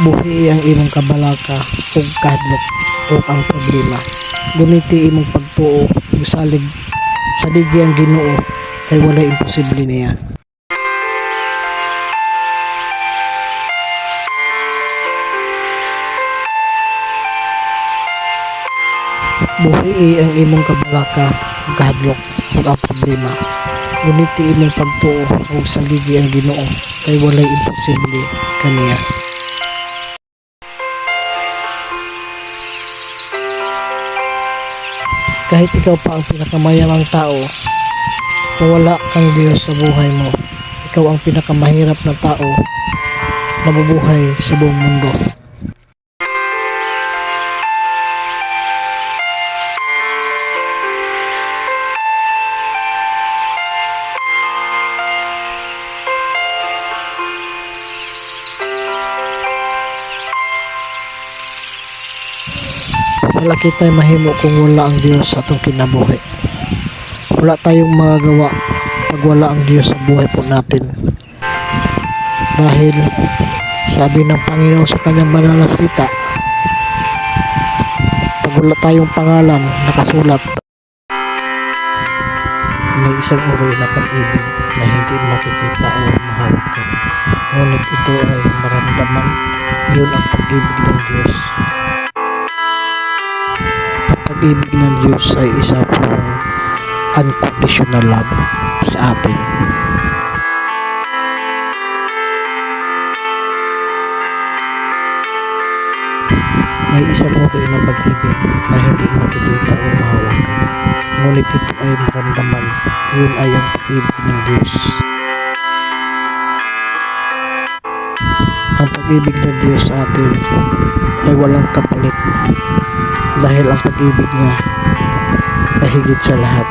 buhi ang imong kabalaka ug kahadlok ug ang problema. Gumiti imong pagtuo ug salig saligi ang Ginoo kay walay imposible niya. Buhi ang imong kabalaka ug kahadlok ug ang problema. Gumiti imong pagtuo ug saligi ang Ginoo kay walay imposible kaniya kahit ikaw pa ang pinakamayamang tao wala kang Diyos sa buhay mo. Ikaw ang pinakamahirap na tao na mabuhay sa buong mundo wala kita'y mahimo kung wala ang Diyos sa atong kinabuhi. Wala tayong magagawa pag wala ang Diyos sa buhay po natin. Dahil sabi ng Panginoon sa kanyang banal na salita pag wala tayong pangalan nakasulat. May isang uri na pag-ibig na hindi makikita o mahawakan ngunit ito ay maramdaman. Yun ang pag-ibig ng Diyos pag-ibig ng Diyos ay isa pong unconditional love sa atin. May isang uri ng pag-ibig na hindi makikita o mahawakan. Ngunit ito ay maramdaman. Iyon ay ang pag-ibig ng Diyos. Ang pag-ibig ng Diyos sa atin ay walang kapalit dahil ang pag-ibig niya ay higit sa lahat.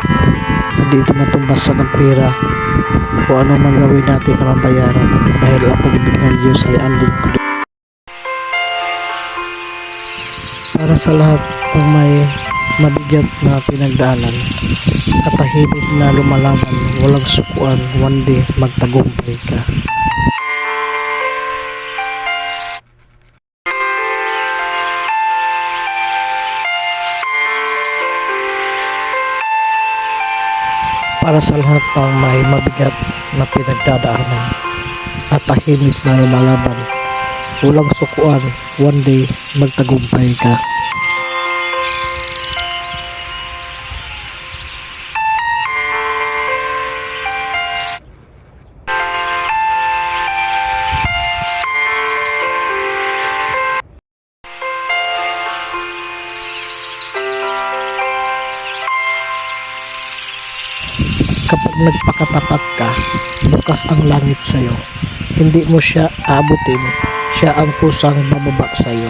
Hindi ito matumbasan ng pera o ano man gawin natin na mabayaran dahil ang pag-ibig ng Diyos ay unlimited. Para sa lahat ng may mabigat na pinagdaanan at tahimik na lumalaban, walang sukuan, one day magtagumpay ka. Para sa lahat ng may mabigat na pinagdadaanan at tahimik na lumalaban. Walang sukuan, one day magtagumpay ka. Kapag nagpakatapat ka, bukas ang langit sa'yo. Hindi mo siya aabutin, siya ang kusang bababa sa'yo.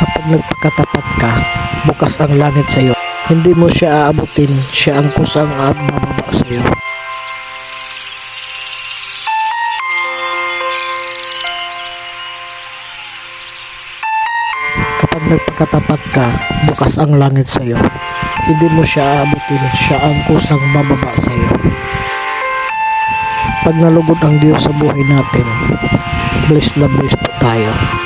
Kapag nagpakatapat ka, bukas ang langit sa'yo. Hindi mo siya aabutin, siya ang kusang bababa sa'yo. Nagpakatapat ka, bukas ang langit sa iyo. Hindi mo siya aabutin, siya ang kusang bababa sa iyo. Pag nalugod ang Diyos sa buhay natin, bless na bless po tayo.